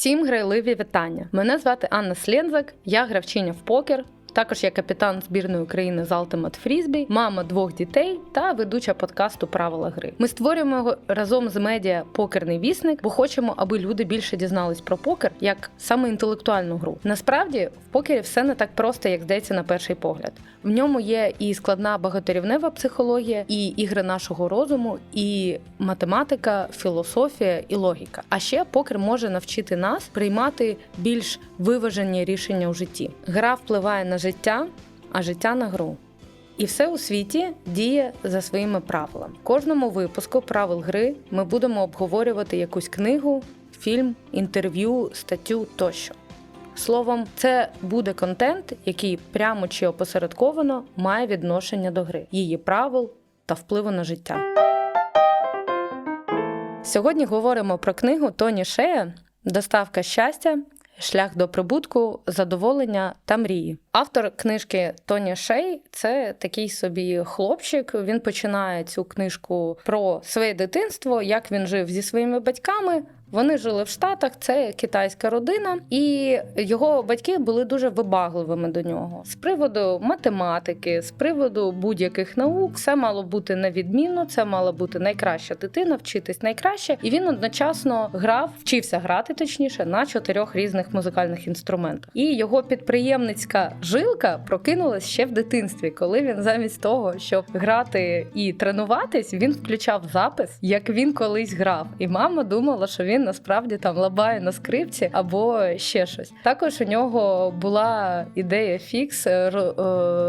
Всім грайливі вітання. Мене звати Анна Слєнзак, я гравчиня в покер. Також я капітан збірної України з Ultimate Frisbee, мама двох дітей та ведуча подкасту Правила гри. Ми створюємо його разом з медіа Покерний вісник, бо хочемо, аби люди більше дізнались про покер як саме інтелектуальну гру. Насправді в покері все не так просто, як здається на перший погляд. В ньому є і складна багаторівнева психологія, і ігри нашого розуму, і математика, філософія і логіка. А ще покер може навчити нас приймати більш виважені рішення у житті. Гра впливає на життя, а життя на гру. І все у світі діє за своїми правилами. В кожному випуску правил гри ми будемо обговорювати якусь книгу, фільм, інтерв'ю, статтю тощо. Словом, це буде контент, який прямо чи опосередковано має відношення до гри, її правил та впливу на життя. Сьогодні говоримо про книгу Тоні Шея Доставка щастя. Шлях до прибутку, задоволення та мрії. Автор книжки Тоні Шей це такий собі хлопчик. Він починає цю книжку про своє дитинство, як він жив зі своїми батьками. Вони жили в Штатах, це китайська родина, і його батьки були дуже вибагливими до нього з приводу математики, з приводу будь-яких наук. Все мало бути невідмінно, це мала бути найкраща дитина, вчитись найкраще. І він одночасно грав, вчився грати точніше на чотирьох різних музикальних інструментах. І його підприємницька жилка прокинулась ще в дитинстві, коли він замість того, щоб грати і тренуватись, він включав запис, як він колись грав. І мама думала, що він насправді там лабає на скрипці або ще щось. Також у нього була ідея фікс е, е,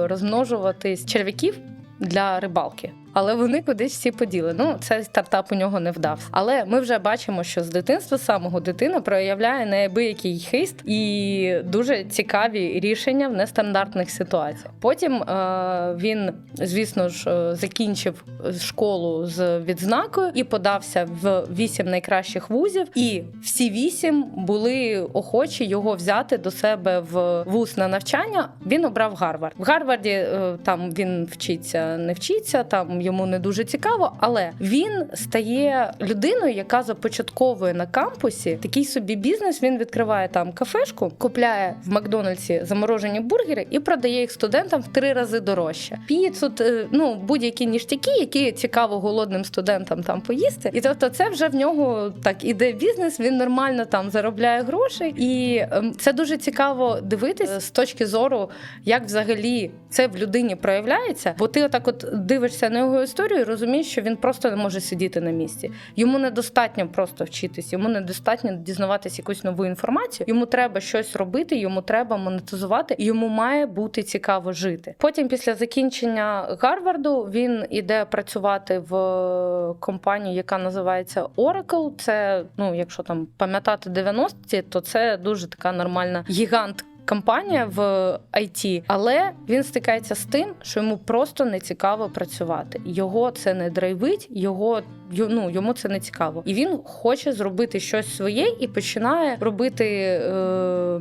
розмножуватись черв'яків для рибалки. Але вони кудись всі поділи. Ну, цей стартап у нього не вдався. Але ми вже бачимо, що з дитинства самого дитина проявляє неабиякий хист і дуже цікаві рішення в нестандартних ситуаціях. Потім е- він, звісно ж, е, закінчив школу з відзнакою і подався в вісім найкращих вузів. І всі вісім були охочі його взяти до себе в вуз на навчання. Він обрав Гарвард. В Гарварді е, там він вчиться, не вчиться, там йому не дуже цікаво, але він стає людиною, яка започатковує на кампусі такий собі бізнес. Він відкриває там кафешку, купляє в Макдональдсі заморожені бургери і продає їх студентам в три рази дорожче. Піцу, ну будь-які ніштяки, які цікаво голодним студентам там поїсти. І тобто, це вже в нього так іде бізнес. Він нормально там заробляє гроші, і ем, це дуже цікаво дивитися з точки зору, як взагалі це в людині проявляється. Бо ти отак, от дивишся на його історію, і розумієш, що він просто не може сидіти на місці. Йому недостатньо просто вчитись, йому недостатньо дізнаватися якусь нову інформацію. Йому треба щось робити, йому треба монетизувати, йому має бути цікаво жити. Потім, після закінчення Гарварду, він іде працювати в компанію, яка називається Oracle. Це ну, якщо там пам'ятати 90-ті, то це дуже така нормальна гігант. Компанія в IT, але він стикається з тим, що йому просто не цікаво працювати. Його це не драйвить, його ну, йому це не цікаво. І він хоче зробити щось своє і починає робити. Е-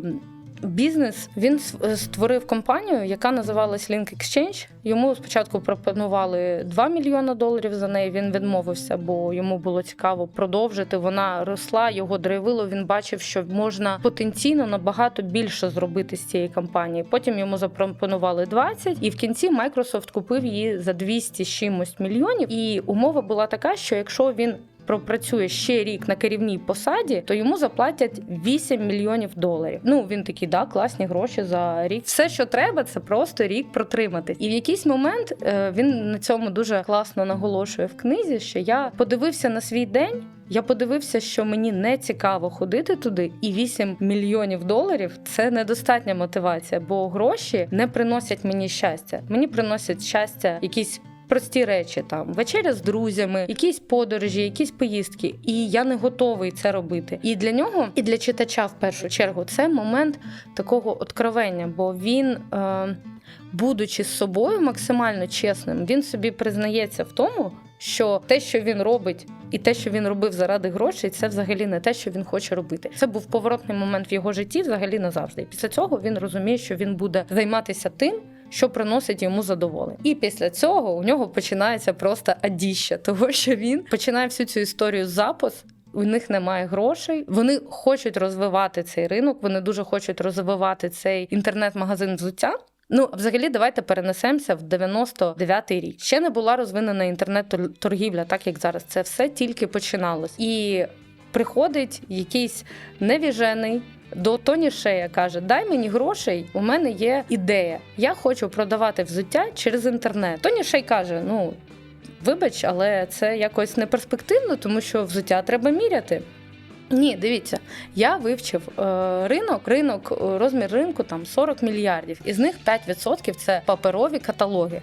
Бізнес він створив компанію, яка називалась Link Exchange. Йому спочатку пропонували 2 мільйони доларів за неї. Він відмовився, бо йому було цікаво продовжити. Вона росла, його драйвило. Він бачив, що можна потенційно набагато більше зробити з цієї компанії. Потім йому запропонували 20, і в кінці Microsoft купив її за 200 з чимось мільйонів. І умова була така, що якщо він пропрацює ще рік на керівній посаді, то йому заплатять 8 мільйонів доларів. Ну він такий, да, класні гроші за рік. Все, що треба, це просто рік протримати. І в якийсь момент е, він на цьому дуже класно наголошує в книзі, що я подивився на свій день. Я подивився, що мені не цікаво ходити туди, і 8 мільйонів доларів це недостатня мотивація, бо гроші не приносять мені щастя. Мені приносять щастя якісь прості речі, там вечеря з друзями, якісь подорожі, якісь поїздки. І я не готовий це робити. І для нього, і для читача в першу чергу, це момент такого откровення, бо він. Е- Будучи з собою максимально чесним, він собі признається в тому, що те, що він робить, і те, що він робив заради грошей, це взагалі не те, що він хоче робити. Це був поворотний момент в його житті, взагалі назавжди. І після цього він розуміє, що він буде займатися тим, що приносить йому задоволення. І після цього у нього починається просто адіща, того що він починає всю цю історію з запис У них немає грошей. Вони хочуть розвивати цей ринок. Вони дуже хочуть розвивати цей інтернет-магазин взуття. Ну, взагалі, давайте перенесемося в 99-й рік. Ще не була розвинена інтернет-торгівля, так як зараз. Це все тільки починалось. І приходить якийсь невіжений. До Тоні Шея каже: Дай мені грошей, у мене є ідея. Я хочу продавати взуття через інтернет. Тоні Шей каже: Ну вибач, але це якось не перспективно, тому що взуття треба міряти. Ні, дивіться, я вивчив е, ринок, ринок, розмір ринку там 40 мільярдів. Із них 5% це паперові каталоги.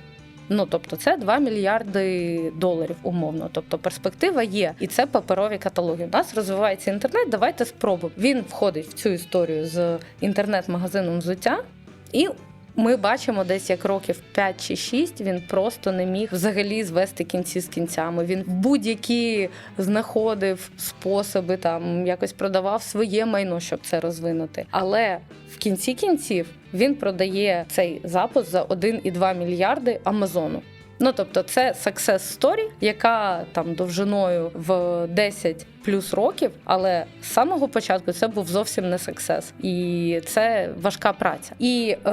Ну тобто це 2 мільярди доларів умовно. Тобто перспектива є, і це паперові каталоги. У нас розвивається інтернет. Давайте спробуємо. Він входить в цю історію з інтернет-магазином взуття. І ми бачимо десь як років 5 чи 6 він просто не міг взагалі звести кінці з кінцями. Він будь-які знаходив способи, там якось продавав своє майно, щоб це розвинути. Але в кінці кінців він продає цей запуск за 1,2 мільярди Амазону. Ну тобто, це success story, яка там довжиною в 10 плюс років, але з самого початку це був зовсім не сексес, і це важка праця. І е,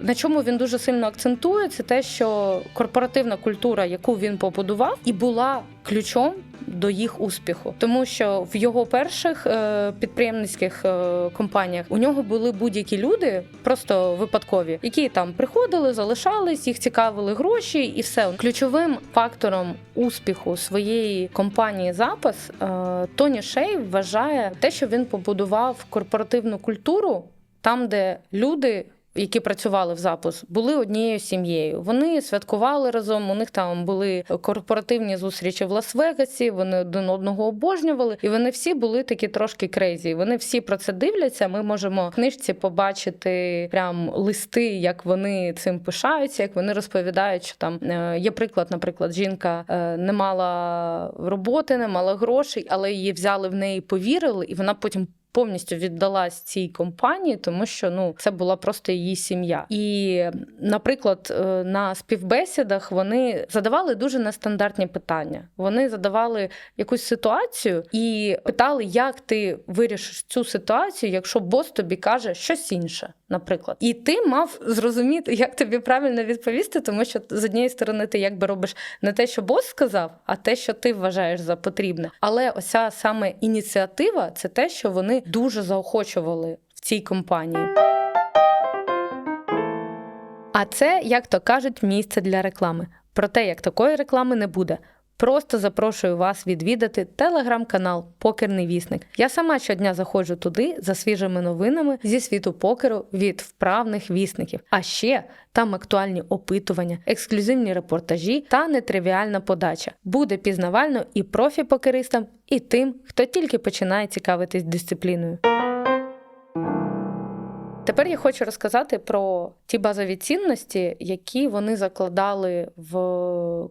на чому він дуже сильно акцентує, це те, що корпоративна культура, яку він побудував, і була ключом. До їх успіху, тому що в його перших е, підприємницьких е, компаніях у нього були будь-які люди, просто випадкові, які там приходили, залишались, їх цікавили гроші, і все ключовим фактором успіху своєї компанії запас е, Тоні Шей вважає те, що він побудував корпоративну культуру там, де люди. Які працювали в запуск, були однією сім'єю. Вони святкували разом. У них там були корпоративні зустрічі в Лас-Вегасі. Вони один одного обожнювали, і вони всі були такі трошки крейзі. Вони всі про це дивляться. Ми можемо в книжці побачити прям листи, як вони цим пишаються, як вони розповідають, що там е, є приклад, наприклад, жінка е, не мала роботи, не мала грошей, але її взяли в неї, повірили, і вона потім повністю віддалась цій компанії, тому що ну це була просто її сім'я. І, наприклад, е, на співбесідах вони задавали дуже нестандартні питання. Вони задавали якусь ситуацію і питали, як ти вирішиш цю ситуацію, якщо бос тобі каже щось інше, наприклад. І ти мав зрозуміти, як тобі правильно відповісти, тому що з однієї сторони ти якби робиш не те, що бос сказав, а те, що ти вважаєш за потрібне. Але оця саме ініціатива це те, що вони дуже заохочували в цій компанії. А це, як то кажуть, місце для реклами. Проте, як такої реклами не буде. Просто запрошую вас відвідати телеграм-канал Покерний вісник. Я сама щодня заходжу туди за свіжими новинами зі світу покеру від вправних вісників. А ще там актуальні опитування, ексклюзивні репортажі та нетривіальна подача. Буде пізнавально і профі-покеристам, і тим, хто тільки починає цікавитись дисципліною. Тепер я хочу розказати про ті базові цінності, які вони закладали в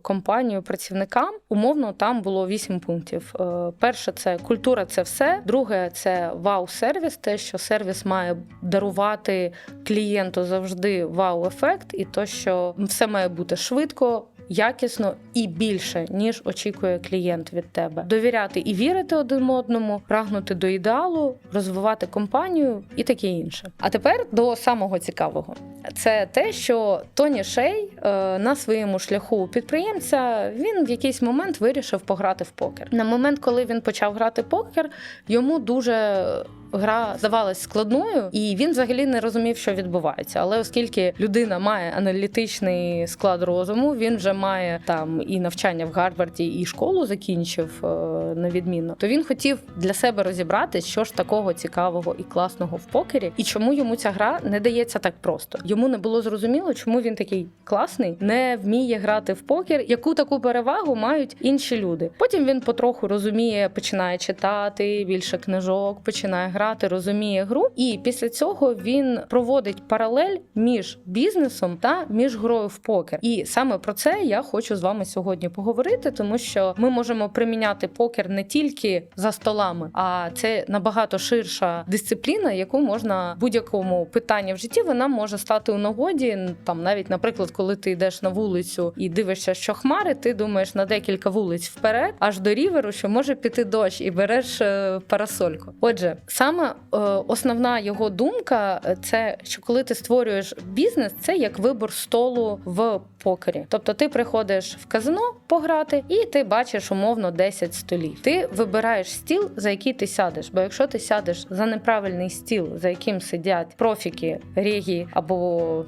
компанію працівникам. Умовно, там було вісім пунктів. Е, перше, це культура, це все. Друге, це вау-сервіс, те, що сервіс має дарувати клієнту завжди вау-ефект, і то, що все має бути швидко якісно і більше, ніж очікує клієнт від тебе. Довіряти і вірити один одному, прагнути до ідеалу, розвивати компанію і таке інше. А тепер до самого цікавого. Це те, що Тоні Шей е, на своєму шляху підприємця він в якийсь момент вирішив пограти в покер. На момент, коли він почав грати покер, йому дуже гра здавалась складною, і він взагалі не розумів, що відбувається. Але оскільки людина має аналітичний склад розуму, він вже має там і навчання в Гарварді, і школу закінчив е, на відмінно, то він хотів для себе розібрати, що ж такого цікавого і класного в покері, і чому йому ця гра не дається так просто. Йому не було зрозуміло, чому він такий класний, не вміє грати в покер, яку таку перевагу мають інші люди. Потім він потроху розуміє, починає читати більше книжок, починає грати, розуміє гру, і після цього він проводить паралель між бізнесом та між грою в покер. І саме про це я хочу з вами сьогодні поговорити, тому що ми можемо приміняти покер не тільки за столами, а це набагато ширша дисципліна, яку можна будь-якому питанні в житті вона може стати у нагоді. Там навіть, наприклад, коли ти йдеш на вулицю і дивишся, що хмари, ти думаєш на декілька вулиць вперед, аж до ріверу, що може піти дощ, і береш е, парасольку. Отже, саме е, основна його думка е, це що коли ти створюєш бізнес, це як вибор столу в покері. Тобто ти приходиш в казино пограти, і ти бачиш умовно 10 столів. Ти вибираєш стіл, за який ти сядеш. Бо якщо ти сядеш за неправильний стіл, за яким сидять профіки, регі або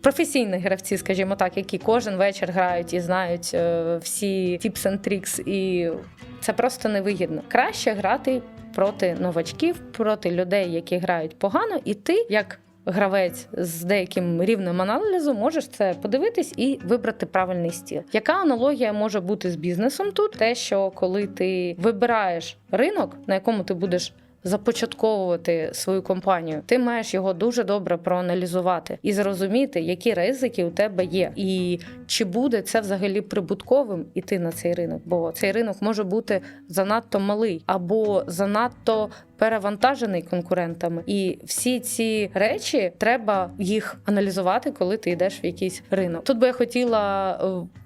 Професійні гравці, скажімо так, які кожен вечір грають і знають е, всі tips and tricks, і це просто невигідно. Краще грати проти новачків, проти людей, які грають погано, і ти як. Гравець з деяким рівнем аналізу можеш це подивитись і вибрати правильний стіл. Яка аналогія може бути з бізнесом тут? Те, що коли ти вибираєш ринок, на якому ти будеш започатковувати свою компанію, ти маєш його дуже добре проаналізувати і зрозуміти, які ризики у тебе є, і чи буде це взагалі прибутковим іти на цей ринок, бо цей ринок може бути занадто малий або занадто перевантажений конкурентами, і всі ці речі треба їх аналізувати, коли ти йдеш в якийсь ринок. Тут би я хотіла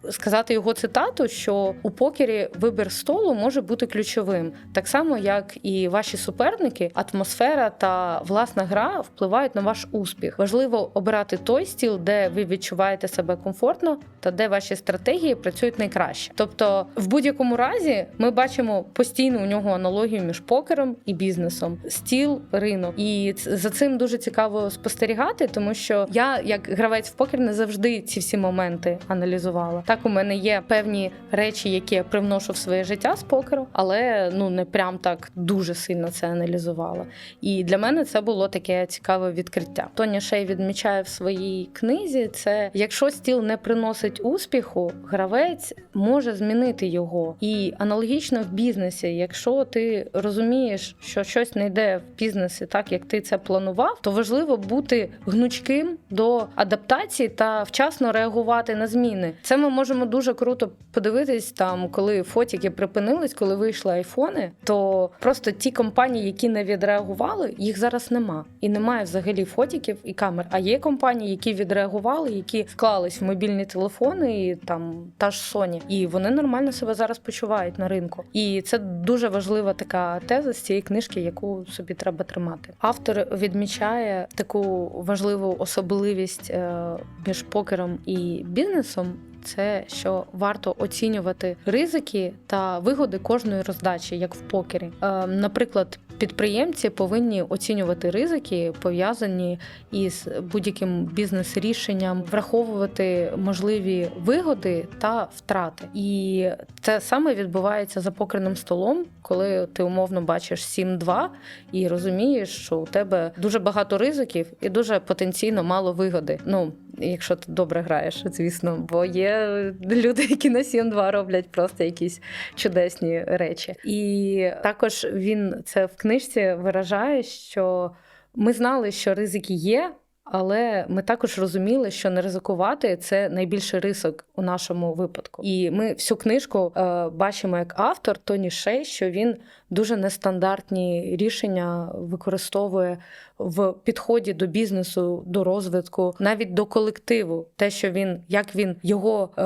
е, сказати його цитату, що у покері вибір столу може бути ключовим, так само як і ваші суперники, атмосфера та власна гра впливають на ваш успіх. Важливо обирати той стіл, де ви відчуваєте себе комфортно та де ваші стратегії працюють найкраще. Тобто, в будь-якому разі, ми бачимо постійно у нього аналогію між покером і бізнесом, стіл, ринок. І за цим дуже цікаво спостерігати, тому що я, як гравець в покер, не завжди ці всі моменти аналізувала. Так, у мене є певні речі, які я привношу в своє життя з покеру, але ну не прям так дуже сильно це аналізувала. І для мене це було таке цікаве відкриття. Тоня Шей відмічає в своїй книзі: це якщо стіл не приносить успіху, гравець може змінити його. І аналогічно в бізнесі, якщо ти розумієш, що щось не йде в бізнесі так, як ти це планував, то важливо бути гнучким до адаптації та вчасно реагувати на зміни. Це ми можемо дуже круто подивитись там, коли фотіки припинились, коли вийшли айфони, то просто ті компанії, які не відреагували, їх зараз нема. І немає взагалі фотіків і камер. А є компанії, які відреагували, які вклались в мобільні телефони, і там та ж Sony, і вони нормально себе зараз почувають на ринку. І це дуже важлива така теза з цієї книжки, яку собі треба тримати. Автор відмічає таку важливу особливість е, між покером і бізнесом. Це що варто оцінювати ризики та вигоди кожної роздачі, як в покері. Е, наприклад, підприємці повинні оцінювати ризики, пов'язані із будь-яким бізнес-рішенням, враховувати можливі вигоди та втрати. І це саме відбувається за покерним столом, коли ти умовно бачиш 7-2 і розумієш, що у тебе дуже багато ризиків і дуже потенційно мало вигоди. Ну якщо ти добре граєш, звісно, бо є люди, які на 7-2 роблять просто якісь чудесні речі. І також він це в книжці виражає, що ми знали, що ризики є. Але ми також розуміли, що не ризикувати це найбільший ризик у нашому випадку. І ми всю книжку е, бачимо як автор Тоні Шей, що він дуже нестандартні рішення використовує в підході до бізнесу, до розвитку, навіть до колективу. Те, що він як він його е,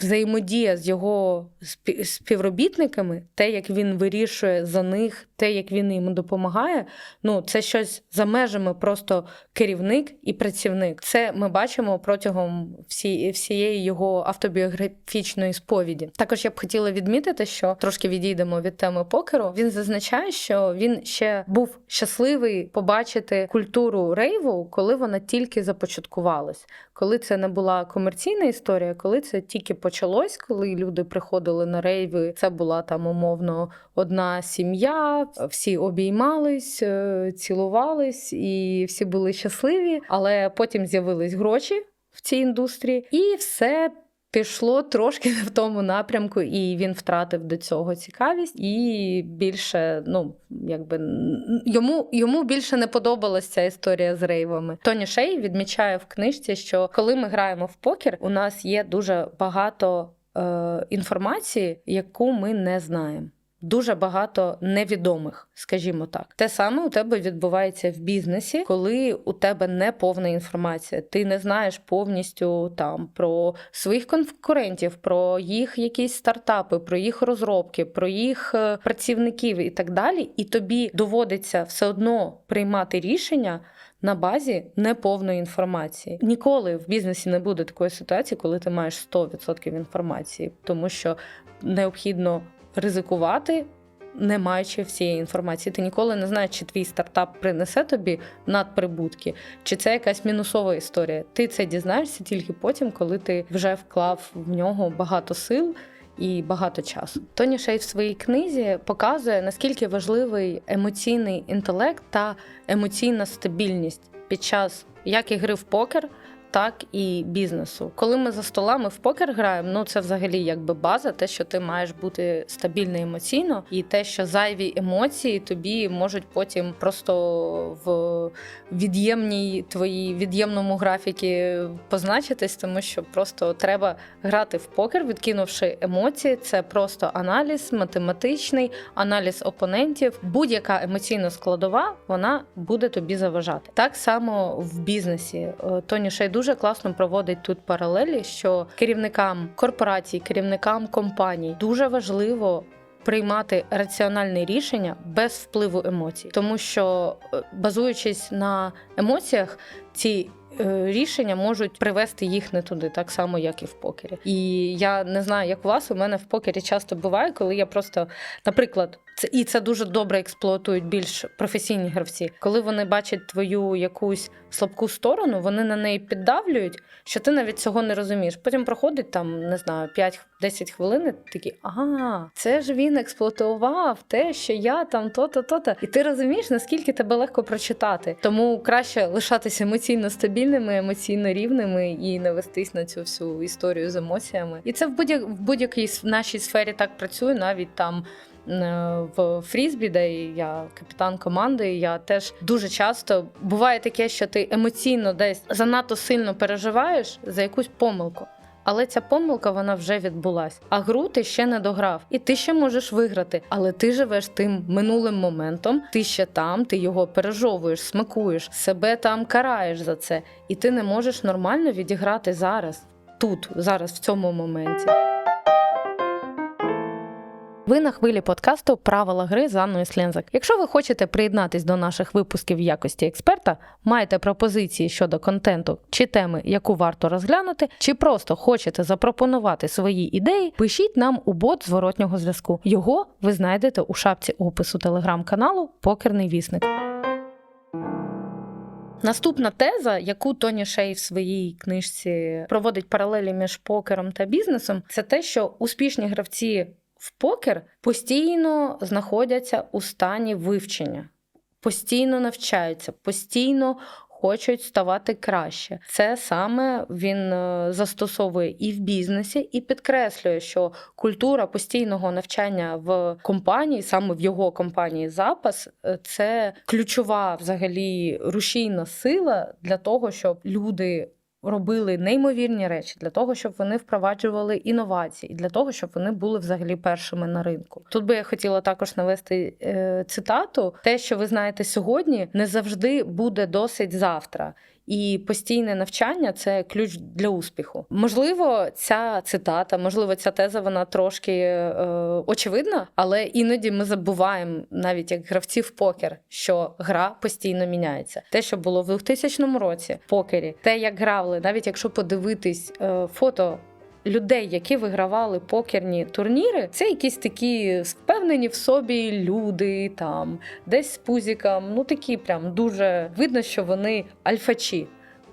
взаємодія з його спі- співробітниками, те, як він вирішує за них, те, як він їм допомагає. Ну це щось за межами просто керівник і працівник. Це ми бачимо протягом всі, всієї його автобіографічної сповіді. Також я б хотіла відмітити, що трошки відійдемо від теми покеру. Він зазначає, що він ще був щасливий побачити культуру рейву, коли вона тільки започаткувалась, коли це не була комерційна історія, коли це тільки почалось, коли люди приходили на рейви. Це була там умовно одна сім'я, всі обіймались, е, цілувались і всі були щасливі. Але потім з'явились гроші в цій індустрії, і все. Пішло трошки не в тому напрямку, і він втратив до цього цікавість, і більше, ну якби йому, йому більше не подобалася ця історія з рейвами. Тоні Шей відмічає в книжці, що коли ми граємо в покер, у нас є дуже багато е, інформації, яку ми не знаємо. Дуже багато невідомих, скажімо так. Те саме у тебе відбувається в бізнесі, коли у тебе не повна інформація. Ти не знаєш повністю там про своїх конкурентів, про їх якісь стартапи, про їх розробки, про їх е, працівників і так далі. І тобі доводиться все одно приймати рішення. На базі неповної інформації ніколи в бізнесі не буде такої ситуації, коли ти маєш 100% інформації, тому що необхідно ризикувати, не маючи всієї інформації. Ти ніколи не знаєш, чи твій стартап принесе тобі надприбутки, чи це якась мінусова історія. Ти це дізнаєшся тільки потім, коли ти вже вклав в нього багато сил. І багато часу. Тоні Шей в своїй книзі показує, наскільки важливий емоційний інтелект та емоційна стабільність під час як і гри в покер, так і бізнесу. Коли ми за столами в покер граємо, ну це взагалі якби база, те, що ти маєш бути стабільний емоційно, і те, що зайві емоції тобі можуть потім просто в від'ємній твоїй від'ємному графіки позначитись, тому що просто треба грати в покер, відкинувши емоції. Це просто аналіз, математичний аналіз опонентів. Будь-яка емоційна складова вона буде тобі заважати. Так само в бізнесі Е, Тоні Шей дуже класно проводить тут паралелі, що керівникам корпорацій, керівникам компаній дуже важливо. Приймати раціональне рішення без впливу емоцій, тому що е, базуючись на емоціях, ці е, рішення можуть привести їх не туди, так само як і в покері. І я не знаю, як у вас у мене в покері часто буває, коли я просто, наприклад, і це дуже добре експлуатують більш професійні гравці. Коли вони бачать твою якусь слабку сторону, вони на неї піддавлюють, що ти навіть цього не розумієш. Потім проходить там, не знаю, 5-10 хвилин, і ти такий, ага, це ж він експлуатував те, що я там то-то, то-то. І ти розумієш, наскільки тебе легко прочитати. Тому краще лишатися емоційно стабільними, емоційно рівними і не вестись на цю всю історію з емоціями. І це в будь в будь-якій нашій сфері так працює, навіть там. Е, в Фрізбі, де я капітан команди, я теж дуже часто буває таке, що ти емоційно десь занадто сильно переживаєш за якусь помилку. Але ця помилка вона вже відбулась. А гру ти ще не дограв, і ти ще можеш виграти. Але ти живеш тим минулим моментом, ти ще там, ти його пережовуєш, смакуєш, себе там караєш за це, і ти не можеш нормально відіграти зараз, тут, зараз, в цьому моменті. Ви на хвилі подкасту Правила гри з Анною Слензак. Якщо ви хочете приєднатись до наших випусків в якості експерта, маєте пропозиції щодо контенту чи теми, яку варто розглянути, чи просто хочете запропонувати свої ідеї, пишіть нам у бот зворотнього зв'язку. Його ви знайдете у шапці опису телеграм-каналу Покерний вісник. Наступна теза, яку Тоні Шей в своїй книжці проводить паралелі між покером та бізнесом, це те, що успішні гравці в покер постійно знаходяться у стані вивчення, постійно навчаються, постійно хочуть ставати краще. Це саме він е, застосовує і в бізнесі, і підкреслює, що культура постійного навчання в компанії, саме в його компанії запас, е, це ключова взагалі рушійна сила для того, щоб люди робили неймовірні речі для того, щоб вони впроваджували інновації, для того, щоб вони були взагалі першими на ринку. Тут би я хотіла також навести е, цитату: те, що ви знаєте сьогодні, не завжди буде досить завтра. І постійне навчання це ключ для успіху. Можливо, ця цитата, можливо, ця теза вона трошки е, очевидна, але іноді ми забуваємо, навіть як гравці в покер, що гра постійно міняється. Те, що було в 2000 році в покері, те, як грали, навіть якщо подивитись е, фото людей, які вигравали покерні турніри, це якісь такі впевнені в собі люди, там десь з пузіком, ну такі прям дуже видно, що вони альфачі.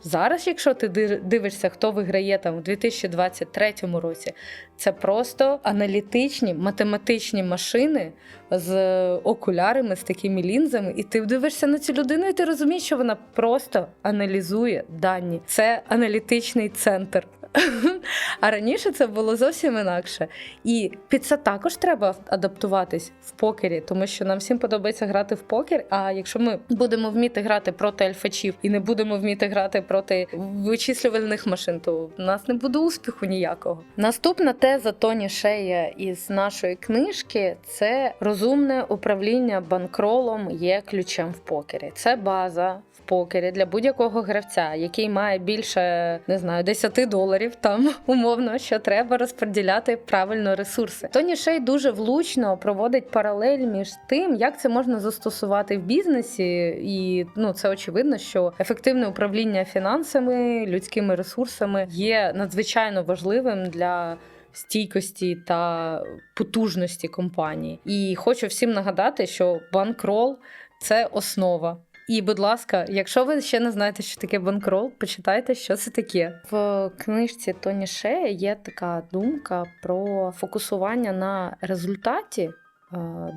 Зараз, якщо ти дивишся, хто виграє там у 2023 році, це просто аналітичні математичні машини з окулярами, з такими лінзами, і ти дивишся на цю людину, і ти розумієш, що вона просто аналізує дані. Це аналітичний центр. А раніше це було зовсім інакше. І під це також треба адаптуватись в покері, тому що нам всім подобається грати в покер. А якщо ми будемо вміти грати проти альфачів і не будемо вміти грати проти вичислювальних машин, то в нас не буде успіху ніякого. Наступна теза Тоні Шея із нашої книжки це розумне управління банкролом є ключем в покері. Це база в покері для будь-якого гравця, який має більше не знаю 10 доларів. Там умовно, що треба розподіляти правильно ресурси. Тоні Шей дуже влучно проводить паралель між тим, як це можна застосувати в бізнесі, і ну це очевидно, що ефективне управління фінансами, людськими ресурсами є надзвичайно важливим для. Стійкості та потужності компанії, і хочу всім нагадати, що банкрол це основа. І, будь ласка, якщо ви ще не знаєте, що таке банкрол, почитайте, що це таке. В книжці Тоні Шея є така думка про фокусування на результаті, е,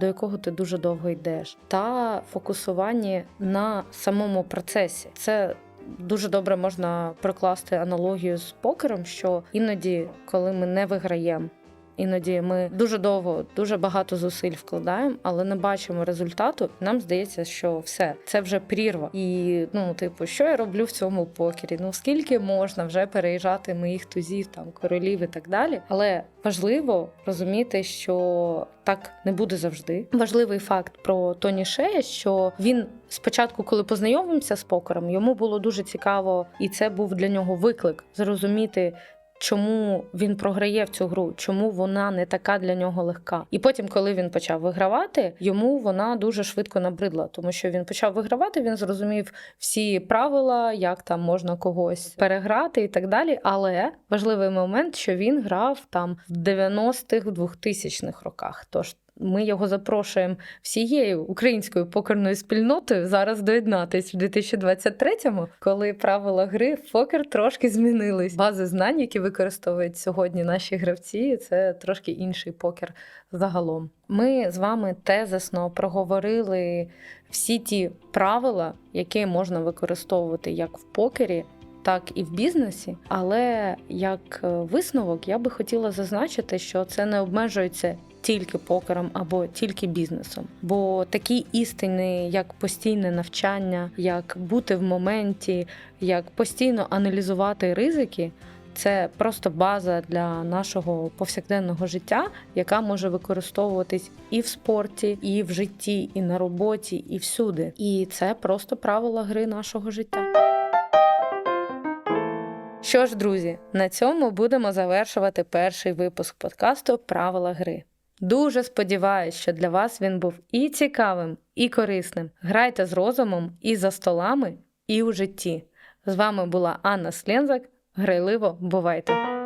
до якого ти дуже довго йдеш, та фокусування на самому процесі. Це Дуже добре можна прокласти аналогію з покером, що іноді, коли ми не виграємо, Іноді ми дуже довго, дуже багато зусиль вкладаємо, але не бачимо результату. Нам здається, що все це вже прірва. І ну, типу, що я роблю в цьому покері? Ну скільки можна вже переїжджати моїх тузів, там королів і так далі. Але важливо розуміти, що так не буде завжди. Важливий факт про Тоні Шея, що він спочатку, коли познайомився з покером, йому було дуже цікаво, і це був для нього виклик зрозуміти чому він програє в цю гру, чому вона не така для нього легка. І потім, коли він почав вигравати, йому вона дуже швидко набридла, тому що він почав вигравати, він зрозумів всі правила, як там можна когось переграти і так далі. Але важливий момент, що він грав там в 90-х, 2000-х роках. Тож ми його запрошуємо всією українською покерною спільнотою зараз доєднатись в 2023-му, коли правила гри в покер трошки змінились. Бази знань, які використовують сьогодні наші гравці, це трошки інший покер загалом. Ми з вами тезисно проговорили всі ті правила, які можна використовувати як в покері. Так і в бізнесі, але як висновок я би хотіла зазначити, що це не обмежується тільки покером або тільки бізнесом. Бо такі істини, як постійне навчання, як бути в моменті, як постійно аналізувати ризики. Це просто база для нашого повсякденного життя, яка може використовуватись і в спорті, і в житті, і на роботі, і всюди. І це просто правила гри нашого життя. Що ж, друзі, на цьому будемо завершувати перший випуск подкасту Правила гри. Дуже сподіваюся, що для вас він був і цікавим, і корисним. Грайте з розумом і за столами, і у житті. З вами була Анна Слензак. Грайливо бувайте!